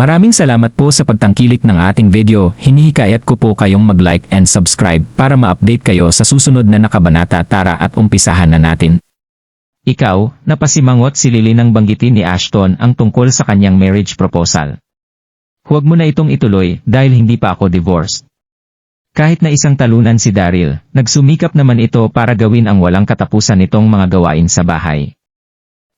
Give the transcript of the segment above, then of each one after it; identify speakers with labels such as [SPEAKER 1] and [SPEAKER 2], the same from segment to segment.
[SPEAKER 1] Maraming salamat po sa pagtangkilik ng ating video. Hinihikayat ko po kayong mag-like and subscribe para ma-update kayo sa susunod na nakabanata tara at umpisahan na natin. Ikaw, napasimangot si Lily nang banggitin ni Ashton ang tungkol sa kanyang marriage proposal. Huwag mo na itong ituloy dahil hindi pa ako divorced. Kahit na isang talunan si Daryl, nagsumikap naman ito para gawin ang walang katapusan nitong mga gawain sa bahay.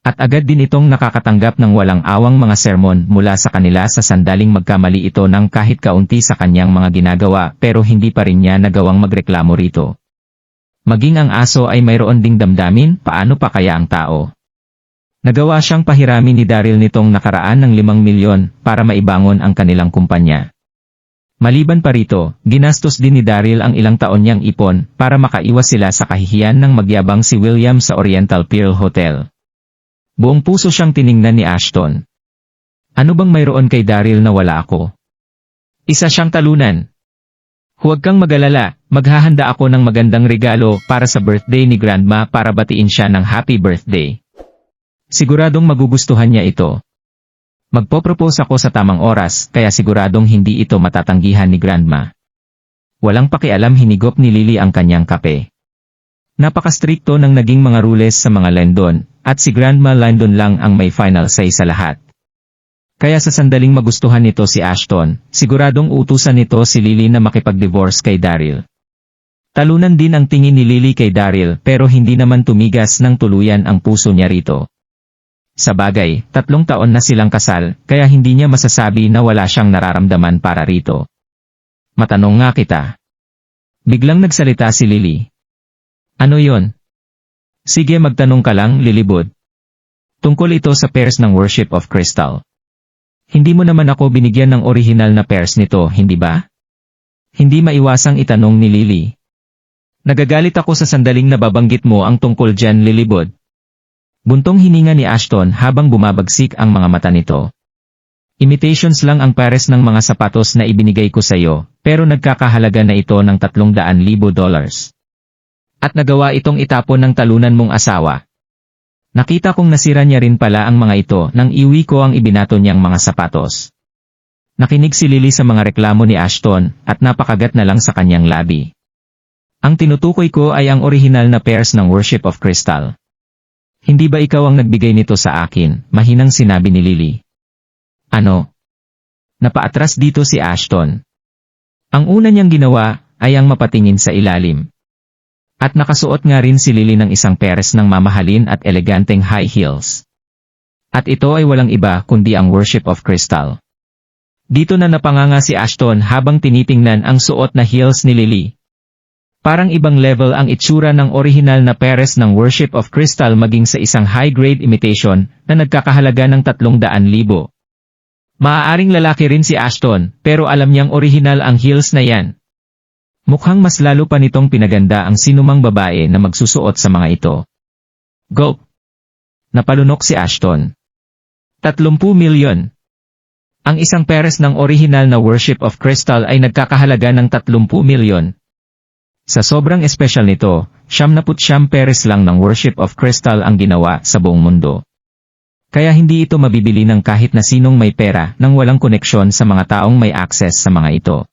[SPEAKER 1] At agad din itong nakakatanggap ng walang awang mga sermon mula sa kanila sa sandaling magkamali ito ng kahit kaunti sa kanyang mga ginagawa pero hindi pa rin niya nagawang magreklamo rito. Maging ang aso ay mayroon ding damdamin, paano pa kaya ang tao? Nagawa siyang pahirami ni Daryl nitong nakaraan ng 5 milyon para maibangon ang kanilang kumpanya. Maliban pa rito, ginastos din ni Daryl ang ilang taon niyang ipon para makaiwas sila sa kahihiyan ng magyabang si William sa Oriental Pearl Hotel. Buong puso siyang tiningnan ni Ashton. Ano bang mayroon kay Daryl na wala ako? Isa siyang talunan. Huwag kang magalala, maghahanda ako ng magandang regalo para sa birthday ni Grandma para batiin siya ng happy birthday. Siguradong magugustuhan niya ito. Magpo-propose ako sa tamang oras kaya siguradong hindi ito matatanggihan ni Grandma. Walang pakialam hinigop ni Lily ang kanyang kape. Napakastrikto ng naging mga rules sa mga Landon, at si Grandma Landon lang ang may final say sa lahat. Kaya sa sandaling magustuhan nito si Ashton, siguradong utusan nito si Lily na makipag-divorce kay Daryl. Talunan din ang tingin ni Lily kay Daryl pero hindi naman tumigas ng tuluyan ang puso niya rito. Sa bagay, tatlong taon na silang kasal, kaya hindi niya masasabi na wala siyang nararamdaman para rito. Matanong nga kita. Biglang nagsalita si Lily. Ano yon? Sige magtanong ka lang, Lilibod. Tungkol ito sa pairs ng Worship of Crystal. Hindi mo naman ako binigyan ng original na pairs nito, hindi ba? Hindi maiwasang itanong ni Lily. Nagagalit ako sa sandaling nababanggit mo ang tungkol dyan, Lilibod. Buntong hininga ni Ashton habang bumabagsik ang mga mata nito. Imitations lang ang pares ng mga sapatos na ibinigay ko sa iyo, pero nagkakahalaga na ito ng 300,000 dollars. At nagawa itong itapon ng talunan mong asawa. Nakita kong nasira niya rin pala ang mga ito nang iwi ko ang ibinato niyang mga sapatos. Nakinig si Lily sa mga reklamo ni Ashton at napakagat na lang sa kanyang labi. Ang tinutukoy ko ay ang orihinal na pairs ng Worship of Crystal. Hindi ba ikaw ang nagbigay nito sa akin, mahinang sinabi ni Lily. Ano? Napaatras dito si Ashton. Ang una niyang ginawa ay ang mapatingin sa ilalim. At nakasuot nga rin si Lily ng isang peres ng mamahalin at eleganteng high heels. At ito ay walang iba kundi ang Worship of Crystal. Dito na napanganga si Ashton habang tinitingnan ang suot na heels ni Lily. Parang ibang level ang itsura ng orihinal na peres ng Worship of Crystal maging sa isang high-grade imitation na nagkakahalaga ng 300,000. Maaaring lalaki rin si Ashton, pero alam niyang orihinal ang heels na yan. Mukhang mas lalo pa nitong pinaganda ang sinumang babae na magsusuot sa mga ito. Go! Napalunok si Ashton. 30 milyon. Ang isang peres ng orihinal na Worship of Crystal ay nagkakahalaga ng 30 milyon. Sa sobrang espesyal nito, siyam na siyam peres lang ng Worship of Crystal ang ginawa sa buong mundo. Kaya hindi ito mabibili ng kahit na sinong may pera nang walang koneksyon sa mga taong may access sa mga ito.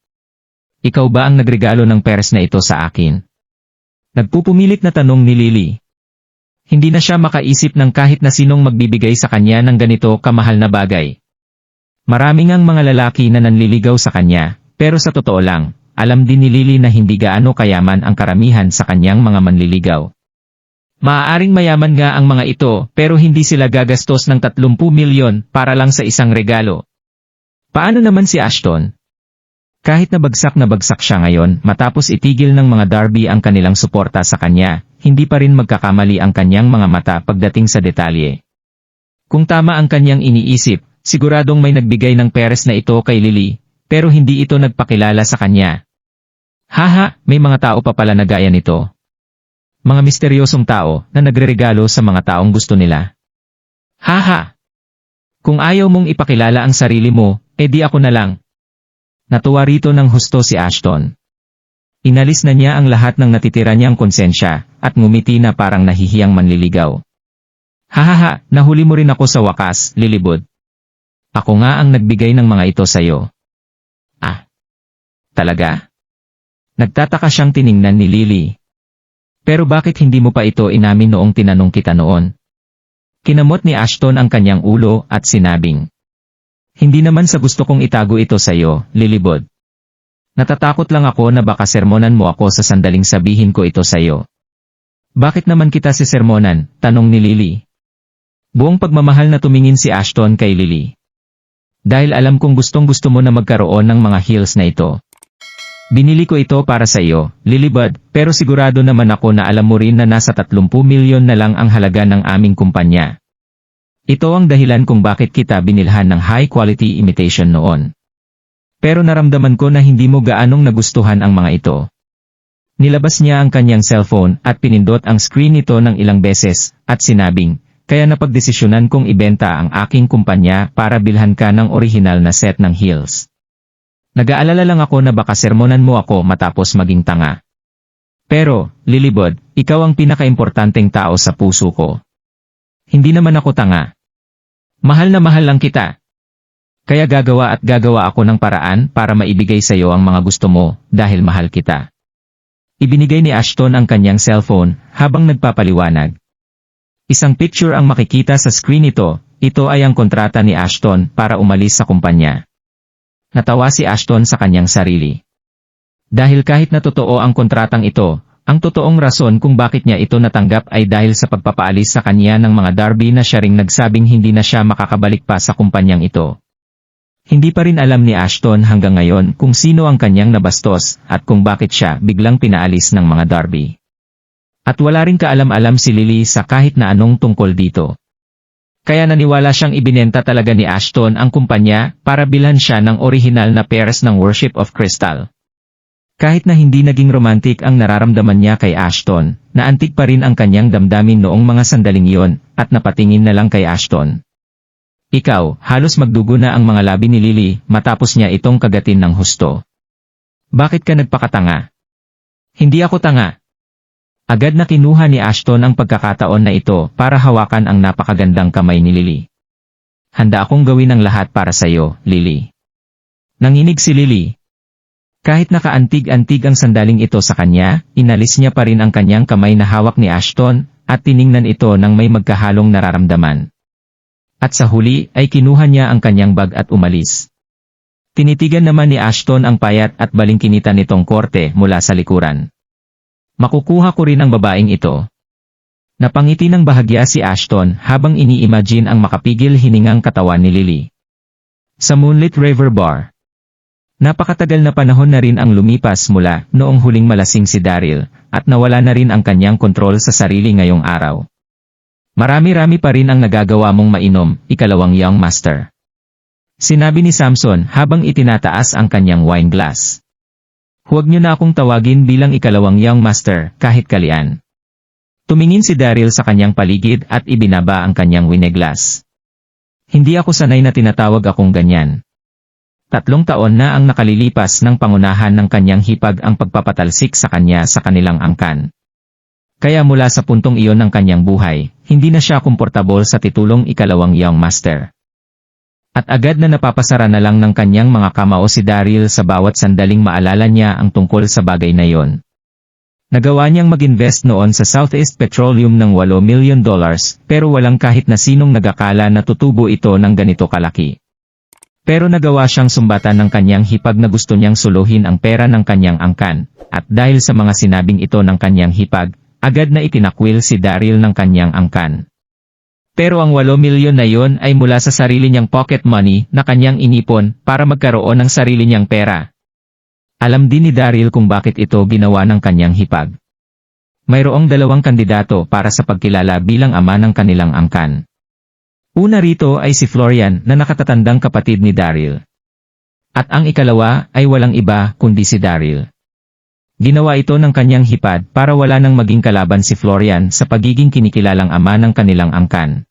[SPEAKER 1] Ikaw ba ang nagregalo ng peres na ito sa akin? Nagpupumilit na tanong ni Lily. Hindi na siya makaisip ng kahit na sinong magbibigay sa kanya ng ganito kamahal na bagay. Maraming ang mga lalaki na nanliligaw sa kanya, pero sa totoo lang, alam din ni Lily na hindi gaano kayaman ang karamihan sa kanyang mga manliligaw. Maaaring mayaman nga ang mga ito pero hindi sila gagastos ng 30 milyon para lang sa isang regalo. Paano naman si Ashton? Kahit na bagsak na bagsak siya ngayon matapos itigil ng mga Darby ang kanilang suporta sa kanya, hindi pa rin magkakamali ang kanyang mga mata pagdating sa detalye. Kung tama ang kanyang iniisip, siguradong may nagbigay ng peres na ito kay Lily, pero hindi ito nagpakilala sa kanya. Haha, may mga tao pa pala na gaya nito. Mga misteryosong tao na nagreregalo sa mga taong gusto nila. Haha! Kung ayaw mong ipakilala ang sarili mo, edi ako na lang. Natuwa rito ng husto si Ashton. Inalis na niya ang lahat ng natitira niyang konsensya, at ngumiti na parang nahihiyang manliligaw. Hahaha, nahuli mo rin ako sa wakas, Lilibod. Ako nga ang nagbigay ng mga ito sa'yo. Ah. Talaga? Nagtataka siyang tiningnan ni Lily. Pero bakit hindi mo pa ito inamin noong tinanong kita noon? Kinamot ni Ashton ang kanyang ulo at sinabing, Hindi naman sa gusto kong itago ito sa'yo, Lilibod. Natatakot lang ako na baka sermonan mo ako sa sandaling sabihin ko ito sa'yo. Bakit naman kita si sermonan? Tanong ni Lily. Buong pagmamahal na tumingin si Ashton kay Lily. Dahil alam kong gustong gusto mo na magkaroon ng mga heels na ito. Binili ko ito para sa iyo, Lilibud, pero sigurado naman ako na alam mo rin na nasa 30 milyon na lang ang halaga ng aming kumpanya. Ito ang dahilan kung bakit kita binilhan ng high quality imitation noon. Pero naramdaman ko na hindi mo gaanong nagustuhan ang mga ito. Nilabas niya ang kanyang cellphone at pinindot ang screen nito ng ilang beses at sinabing, kaya napagdesisyonan kong ibenta ang aking kumpanya para bilhan ka ng orihinal na set ng heels. Nag-aalala lang ako na baka sermonan mo ako matapos maging tanga. Pero, Lilibod, ikaw ang pinakaimportanteng tao sa puso ko. Hindi naman ako tanga. Mahal na mahal lang kita. Kaya gagawa at gagawa ako ng paraan para maibigay sa iyo ang mga gusto mo dahil mahal kita. Ibinigay ni Ashton ang kanyang cellphone habang nagpapaliwanag. Isang picture ang makikita sa screen nito, ito ay ang kontrata ni Ashton para umalis sa kumpanya. Natawa si Ashton sa kanyang sarili. Dahil kahit na totoo ang kontratang ito, ang totoong rason kung bakit niya ito natanggap ay dahil sa pagpapaalis sa kanya ng mga Darby na siya ring nagsabing hindi na siya makakabalik pa sa kumpanyang ito. Hindi pa rin alam ni Ashton hanggang ngayon kung sino ang kanyang nabastos at kung bakit siya biglang pinaalis ng mga Darby. At wala rin kaalam-alam si Lily sa kahit na anong tungkol dito. Kaya naniwala siyang ibinenta talaga ni Ashton ang kumpanya para bilhan siya ng orihinal na pairs ng Worship of Crystal. Kahit na hindi naging romantic ang nararamdaman niya kay Ashton, naantig pa rin ang kanyang damdamin noong mga sandaling iyon, at napatingin na lang kay Ashton. Ikaw, halos magdugo na ang mga labi ni Lily matapos niya itong kagatin ng husto. Bakit ka nagpakatanga? Hindi ako tanga. Agad na kinuha ni Ashton ang pagkakataon na ito para hawakan ang napakagandang kamay ni Lily. Handa akong gawin ang lahat para sa iyo, Lily. Nanginig si Lily. Kahit nakaantig-antig ang sandaling ito sa kanya, inalis niya pa rin ang kanyang kamay na hawak ni Ashton, at tiningnan ito ng may magkahalong nararamdaman. At sa huli ay kinuha niya ang kanyang bag at umalis. Tinitigan naman ni Ashton ang payat at balingkinita nitong korte mula sa likuran. Makukuha ko rin ang babaeng ito. Napangiti ng bahagya si Ashton habang ini-imagine ang makapigil hiningang katawan ni Lily. Sa Moonlit River Bar. Napakatagal na panahon na rin ang lumipas mula noong huling malasing si Daryl at nawala na rin ang kanyang kontrol sa sarili ngayong araw. Marami-rami pa rin ang nagagawa mong mainom, ikalawang young master. Sinabi ni Samson habang itinataas ang kanyang wine glass. Huwag niyo na akong tawagin bilang ikalawang young master kahit kalian. Tumingin si Daryl sa kanyang paligid at ibinaba ang kanyang wine glass. Hindi ako sanay na tinatawag akong ganyan. Tatlong taon na ang nakalilipas ng pangunahan ng kanyang hipag ang pagpapatalsik sa kanya sa kanilang angkan. Kaya mula sa puntong iyon ng kanyang buhay, hindi na siya komportable sa titulong ikalawang young master. At agad na napapasara na lang ng kanyang mga kamao si Daryl sa bawat sandaling maalala niya ang tungkol sa bagay na yon. Nagawa niyang mag-invest noon sa Southeast Petroleum ng 8 million dollars, pero walang kahit na sinong nagakala na tutubo ito ng ganito kalaki. Pero nagawa siyang sumbatan ng kanyang hipag na gusto niyang suluhin ang pera ng kanyang angkan, at dahil sa mga sinabing ito ng kanyang hipag, agad na itinakwil si Daryl ng kanyang angkan. Pero ang 8 milyon na yon ay mula sa sarili niyang pocket money na kanyang inipon para magkaroon ng sarili niyang pera. Alam din ni Daryl kung bakit ito ginawa ng kanyang hipag. Mayroong dalawang kandidato para sa pagkilala bilang ama ng kanilang angkan. Una rito ay si Florian na nakatatandang kapatid ni Daryl. At ang ikalawa ay walang iba kundi si Daryl. Ginawa ito ng kanyang hipad para wala nang maging kalaban si Florian sa pagiging kinikilalang ama ng kanilang angkan.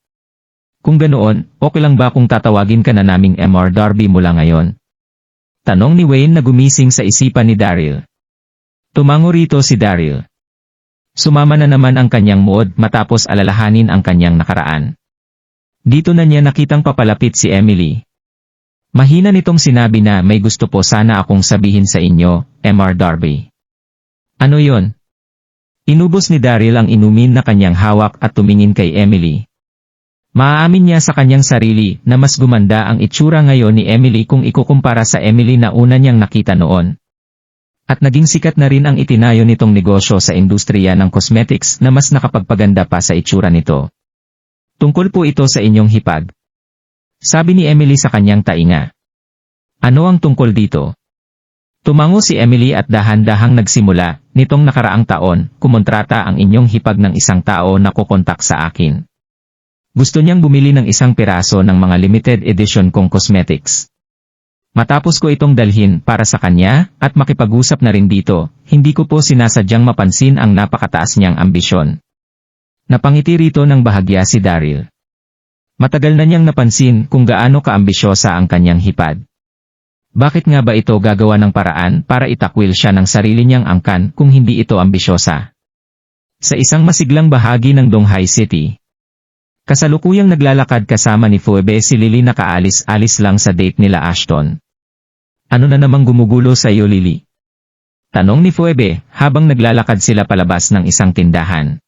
[SPEAKER 1] Kung ganoon, okay lang ba kung tatawagin ka na naming MR Darby mula ngayon? Tanong ni Wayne na gumising sa isipan ni Daryl. Tumango rito si Daryl. Sumama na naman ang kanyang mood matapos alalahanin ang kanyang nakaraan. Dito na niya nakitang papalapit si Emily. Mahina nitong sinabi na may gusto po sana akong sabihin sa inyo, Mr. Darby. Ano yon? Inubos ni Daryl ang inumin na kanyang hawak at tumingin kay Emily. Maaamin niya sa kanyang sarili na mas gumanda ang itsura ngayon ni Emily kung ikukumpara sa Emily na una niyang nakita noon. At naging sikat na rin ang itinayo nitong negosyo sa industriya ng cosmetics na mas nakapagpaganda pa sa itsura nito. Tungkol po ito sa inyong hipag. Sabi ni Emily sa kanyang tainga. Ano ang tungkol dito? Tumango si Emily at dahan-dahang nagsimula, nitong nakaraang taon, kumontrata ang inyong hipag ng isang tao na kukontak sa akin. Gusto niyang bumili ng isang piraso ng mga limited edition kong cosmetics. Matapos ko itong dalhin para sa kanya, at makipag-usap na rin dito, hindi ko po sinasadyang mapansin ang napakataas niyang ambisyon. Napangiti rito ng bahagya si Daryl. Matagal na niyang napansin kung gaano kaambisyosa ang kanyang hipad. Bakit nga ba ito gagawa ng paraan para itakwil siya ng sarili niyang angkan kung hindi ito ambisyosa? Sa isang masiglang bahagi ng Donghai City, kasalukuyang naglalakad kasama ni Phoebe si Lily na kaalis-alis lang sa date nila Ashton. Ano na namang gumugulo sa iyo Lily? Tanong ni Phoebe habang naglalakad sila palabas ng isang tindahan.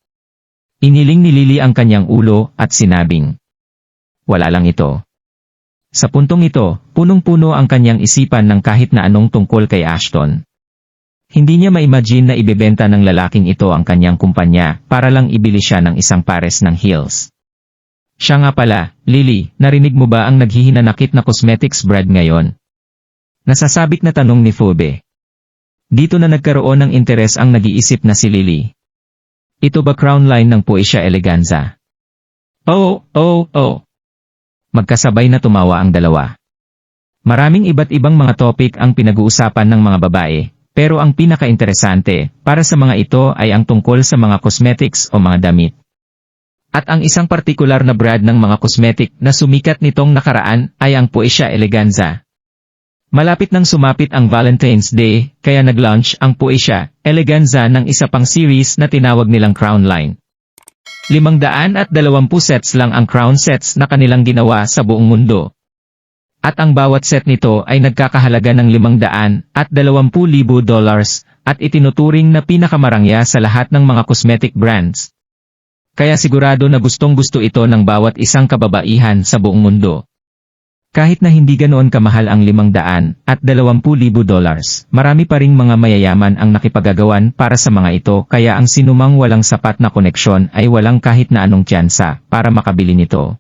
[SPEAKER 1] Iniling ni Lily ang kanyang ulo at sinabing, Wala lang ito. Sa puntong ito, punong-puno ang kanyang isipan ng kahit na anong tungkol kay Ashton. Hindi niya ma-imagine na ibebenta ng lalaking ito ang kanyang kumpanya para lang ibili siya ng isang pares ng heels. Siya nga pala, Lily, narinig mo ba ang naghihinanakit na cosmetics brand ngayon? Nasasabik na tanong ni Phoebe. Dito na nagkaroon ng interes ang nag-iisip na si Lily. Ito ba crown line ng Poesia Eleganza? Oh, oh, oh. Magkasabay na tumawa ang dalawa. Maraming iba't ibang mga topic ang pinag-uusapan ng mga babae, pero ang pinaka-interesante para sa mga ito ay ang tungkol sa mga cosmetics o mga damit. At ang isang partikular na brand ng mga cosmetic na sumikat nitong nakaraan ay ang Poesia Eleganza. Malapit nang sumapit ang Valentine's Day, kaya nag-launch ang Poesia Eleganza ng isa pang series na tinawag nilang Crown Line. Limang daan at dalawampu sets lang ang crown sets na kanilang ginawa sa buong mundo. At ang bawat set nito ay nagkakahalaga ng limang daan at dalawampu libo dollars at itinuturing na pinakamarangya sa lahat ng mga cosmetic brands. Kaya sigurado na gustong gusto ito ng bawat isang kababaihan sa buong mundo. Kahit na hindi ganoon kamahal ang limang daan at dalawampu libo dollars, marami pa ring mga mayayaman ang nakipagagawan para sa mga ito kaya ang sinumang walang sapat na koneksyon ay walang kahit na anong tsansa para makabili nito.